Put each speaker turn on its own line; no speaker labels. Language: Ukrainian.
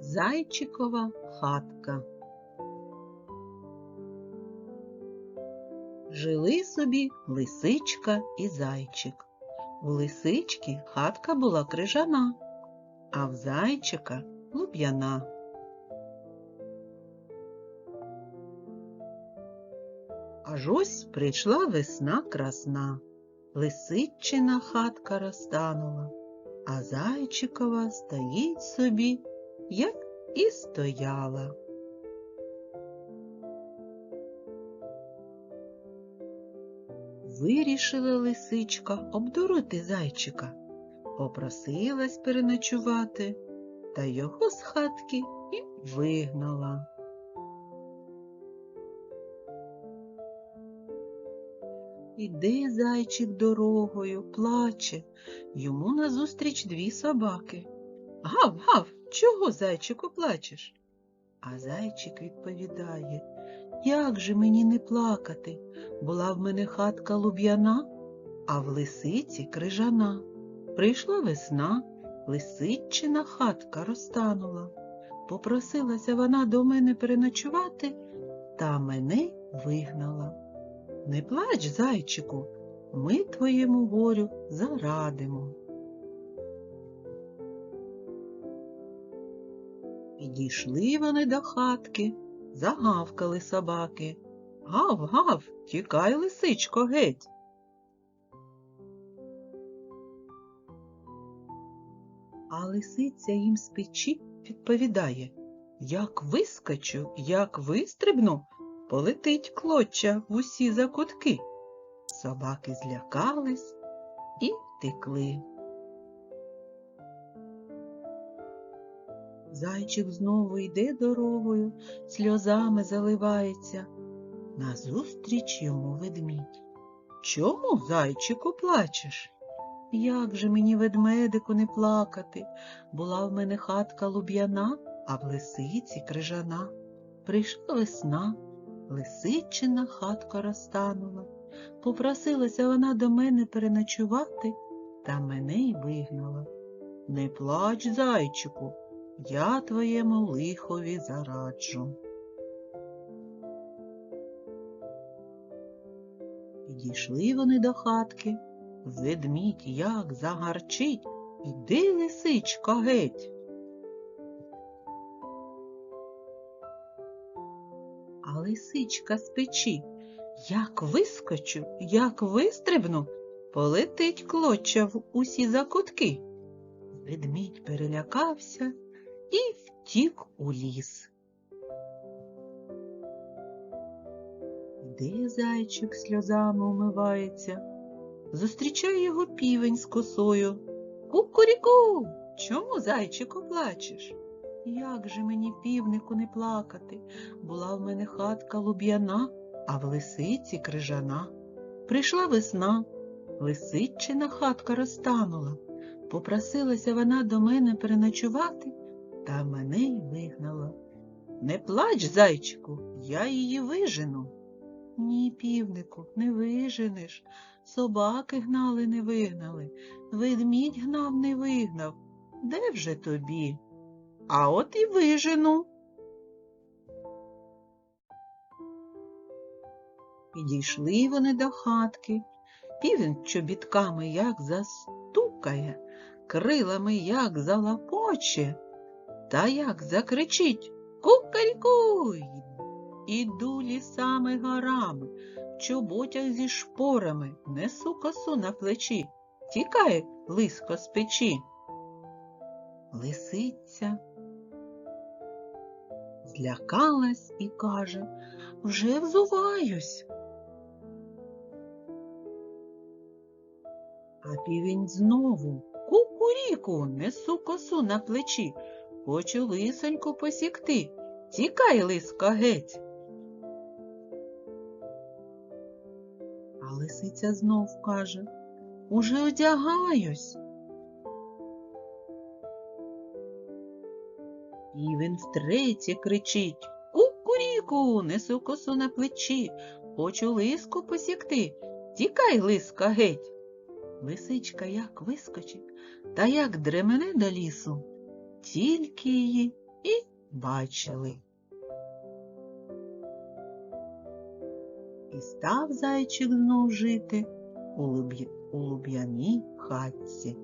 Зайчикова хатка. Жили собі лисичка і зайчик. У лисички хатка була крижана, а в зайчика луб'яна. Аж ось прийшла весна красна, лисичина хатка розтанула, а зайчикова стоїть собі, як і стояла. Вирішила лисичка обдурити зайчика, попросилась переночувати, та його з хатки і вигнала. Іде зайчик дорогою, плаче, йому назустріч дві собаки. Гав, гав, чого, зайчику, плачеш? А зайчик відповідає, як же мені не плакати? Була в мене хатка луб'яна, а в лисиці крижана. Прийшла весна, лисичина хатка розтанула. Попросилася вона до мене переночувати, та мене вигнала. Не плач, зайчику, ми твоєму горю зарадимо. Підійшли вони до хатки, загавкали собаки. Гав, гав, тікай, лисичко, геть. А лисиця їм з печі відповідає, як вискочу, як вистрибну, полетить клоча в усі закутки. Собаки злякались і втекли. Зайчик знову йде дорогою, сльозами заливається. Назустріч йому ведмідь. Чому, зайчику, плачеш? Як же мені, ведмедику, не плакати? Була в мене хатка луб'яна, а в лисиці крижана. Прийшла весна, лисичина хатка розтанула. Попросилася вона до мене переночувати, та мене й вигнала. Не плач, зайчику, я твоєму лихові зараджу. Підійшли вони до хатки, ведмідь як загарчить, іди, лисичка, геть. А лисичка з печі, як вискочу, як вистрибну, полетить клоча в усі закутки. Ведмідь перелякався і втік у ліс. Де зайчик сльозами умивається, зустрічає його півень з косою. Кукуріку, чому, зайчику, плачеш? Як же мені, півнику, не плакати? Була в мене хатка луб'яна, а в лисиці крижана. Прийшла весна, лисичина хатка розтанула. Попросилася вона до мене переночувати, та мене й вигнала. Не плач, зайчику, я її вижену. Ні, півнику, не виженеш. Собаки гнали, не вигнали, ведмідь гнав, не вигнав. Де вже тобі? А от і вижену. Підійшли вони до хатки. Півень чобітками як застукає, крилами як залапоче, та як закричить Кукаріку! Іду лісами горами, в чоботях зі шпорами, несу косу на плечі, тікає лиско з печі. Лисиця злякалась і каже, вже взуваюсь. А півень знову кукуріку, несу косу на плечі, хочу лисоньку посікти. Тікай, лиска, геть. А лисиця знов каже, уже одягаюсь. Півень втретє кричить Кукуріку, несу косу на плечі, хочу лиску посікти. Тікай, лиска, геть. Лисичка як вискочить, та як дремене до лісу, тільки її і бачили. І став зайчик знов жити у луб'яній хатці.